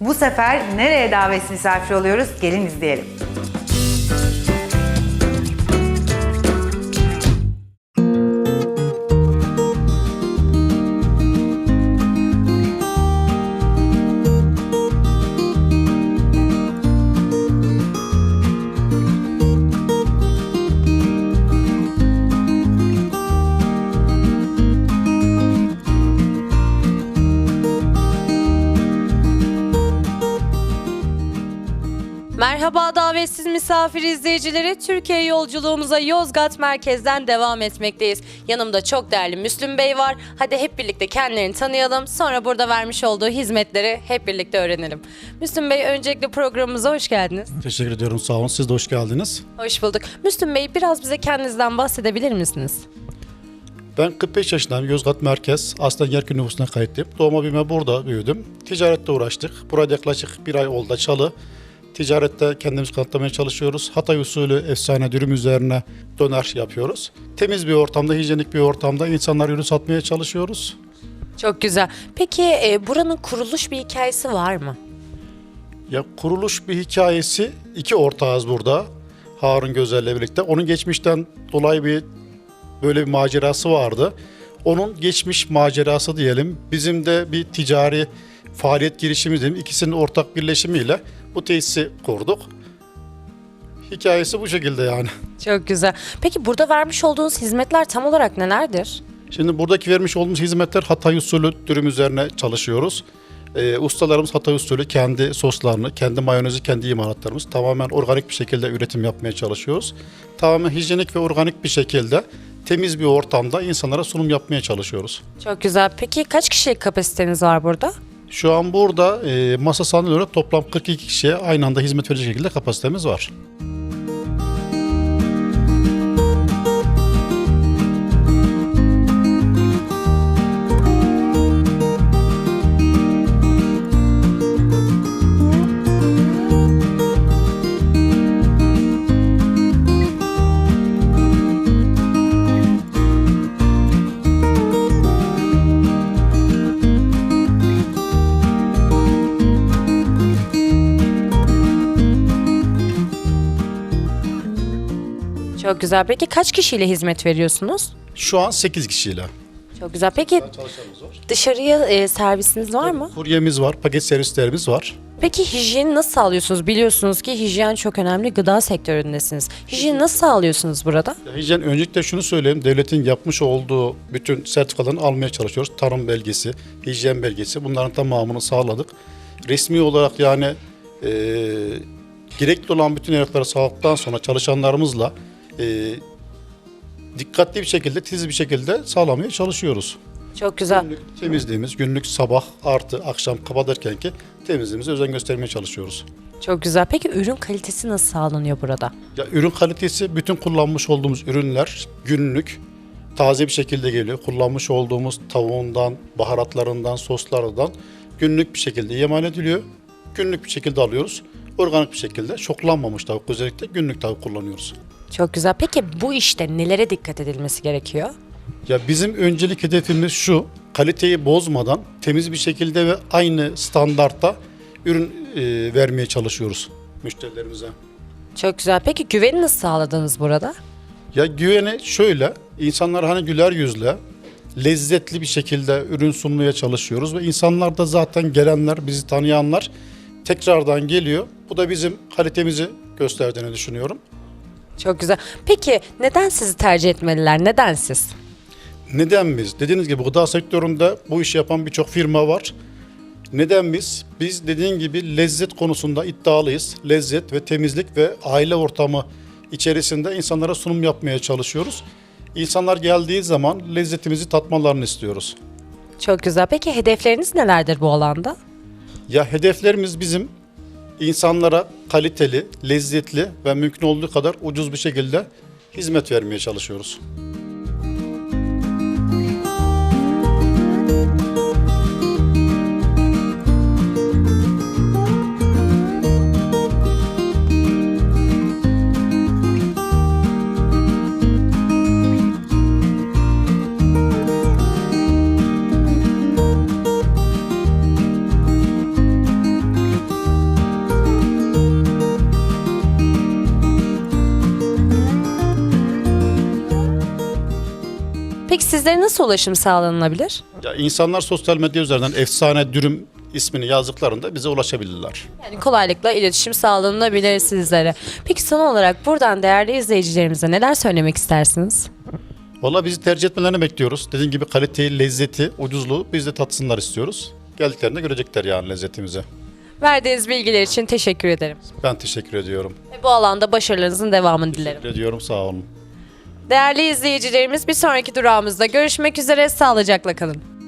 Bu sefer nereye davet misafir oluyoruz? Gelin izleyelim. Merhaba davetsiz misafir izleyicileri. Türkiye yolculuğumuza Yozgat merkezden devam etmekteyiz. Yanımda çok değerli Müslüm Bey var. Hadi hep birlikte kendilerini tanıyalım. Sonra burada vermiş olduğu hizmetleri hep birlikte öğrenelim. Müslüm Bey öncelikle programımıza hoş geldiniz. Teşekkür ediyorum sağ olun. Siz de hoş geldiniz. Hoş bulduk. Müslüm Bey biraz bize kendinizden bahsedebilir misiniz? Ben 45 yaşındayım. Yozgat Merkez. Aslen Yerkün nüfusuna kayıtlıyım. Doğma büyüme burada büyüdüm. Ticarette uğraştık. Burada yaklaşık bir ay oldu çalı. Ticarette kendimizi kanıtlamaya çalışıyoruz. Hatay usulü efsane dürüm üzerine döner yapıyoruz. Temiz bir ortamda, hijyenik bir ortamda insanlar ürün satmaya çalışıyoruz. Çok güzel. Peki e, buranın kuruluş bir hikayesi var mı? Ya kuruluş bir hikayesi iki ortağız burada. Harun Gözel'le birlikte. Onun geçmişten dolayı bir böyle bir macerası vardı. Onun geçmiş macerası diyelim. Bizim de bir ticari faaliyet girişimi diyelim. İkisinin ortak birleşimiyle bu tesisi kurduk. Hikayesi bu şekilde yani. Çok güzel. Peki burada vermiş olduğunuz hizmetler tam olarak nelerdir? Şimdi buradaki vermiş olduğumuz hizmetler Hatay usulü dürüm üzerine çalışıyoruz. Ee, ustalarımız Hatay usulü kendi soslarını, kendi mayonezi, kendi imalatlarımız tamamen organik bir şekilde üretim yapmaya çalışıyoruz. Tamamen hijyenik ve organik bir şekilde temiz bir ortamda insanlara sunum yapmaya çalışıyoruz. Çok güzel. Peki kaç kişilik kapasiteniz var burada? Şu an burada e, masa sandalye olarak toplam 42 kişiye aynı anda hizmet verecek şekilde kapasitemiz var. Çok güzel. Peki kaç kişiyle hizmet veriyorsunuz? Şu an 8 kişiyle. Çok güzel. Peki Çalışanımız var. dışarıya e, servisiniz var mı? Kuryemiz var, paket servislerimiz var. Peki hijyeni nasıl sağlıyorsunuz? Biliyorsunuz ki hijyen çok önemli. Gıda sektöründesiniz. Hijyeni nasıl sağlıyorsunuz burada? Ya Hijyen öncelikle şunu söyleyeyim. Devletin yapmış olduğu bütün sertifikalarını almaya çalışıyoruz. Tarım belgesi, hijyen belgesi bunların tamamını sağladık. Resmi olarak yani e, gerekli olan bütün evrakları sağladıktan sonra çalışanlarımızla e, dikkatli bir şekilde, titiz bir şekilde sağlamaya çalışıyoruz. Çok güzel. Günlük temizliğimiz, günlük sabah artı akşam kapatırken ki temizliğimize özen göstermeye çalışıyoruz. Çok güzel. Peki ürün kalitesi nasıl sağlanıyor burada? Ya ürün kalitesi bütün kullanmış olduğumuz ürünler günlük taze bir şekilde geliyor. Kullanmış olduğumuz tavuğundan, baharatlarından, soslarından günlük bir şekilde imal ediliyor. Günlük bir şekilde alıyoruz. Organik bir şekilde şoklanmamış tavuk özellikle günlük tavuk kullanıyoruz. Çok güzel. Peki bu işte nelere dikkat edilmesi gerekiyor? Ya bizim öncelik hedefimiz şu, kaliteyi bozmadan temiz bir şekilde ve aynı standartta ürün e, vermeye çalışıyoruz müşterilerimize. Çok güzel. Peki güveni nasıl sağladınız burada? Ya güveni şöyle, insanlar hani güler yüzle, lezzetli bir şekilde ürün sunmaya çalışıyoruz ve insanlar da zaten gelenler, bizi tanıyanlar tekrardan geliyor. Bu da bizim kalitemizi gösterdiğini düşünüyorum. Çok güzel. Peki neden sizi tercih etmeliler? Neden siz? Neden biz? Dediğiniz gibi gıda sektöründe bu işi yapan birçok firma var. Neden biz? Biz dediğin gibi lezzet konusunda iddialıyız. Lezzet ve temizlik ve aile ortamı içerisinde insanlara sunum yapmaya çalışıyoruz. İnsanlar geldiği zaman lezzetimizi tatmalarını istiyoruz. Çok güzel. Peki hedefleriniz nelerdir bu alanda? Ya hedeflerimiz bizim insanlara kaliteli, lezzetli ve mümkün olduğu kadar ucuz bir şekilde hizmet vermeye çalışıyoruz. Peki sizlere nasıl ulaşım sağlanılabilir? Ya insanlar sosyal medya üzerinden efsane dürüm ismini yazdıklarında bize ulaşabilirler. Yani kolaylıkla iletişim sağlanabilir sizlere. Peki son olarak buradan değerli izleyicilerimize neler söylemek istersiniz? Valla bizi tercih etmelerini bekliyoruz. Dediğim gibi kaliteyi, lezzeti, ucuzluğu biz de tatsınlar istiyoruz. Geldiklerinde görecekler yani lezzetimizi. Verdiğiniz bilgiler için teşekkür ederim. Ben teşekkür ediyorum. Ve bu alanda başarılarınızın devamını dilerim. Teşekkür ediyorum sağ olun. Değerli izleyicilerimiz bir sonraki durağımızda görüşmek üzere. Sağlıcakla kalın.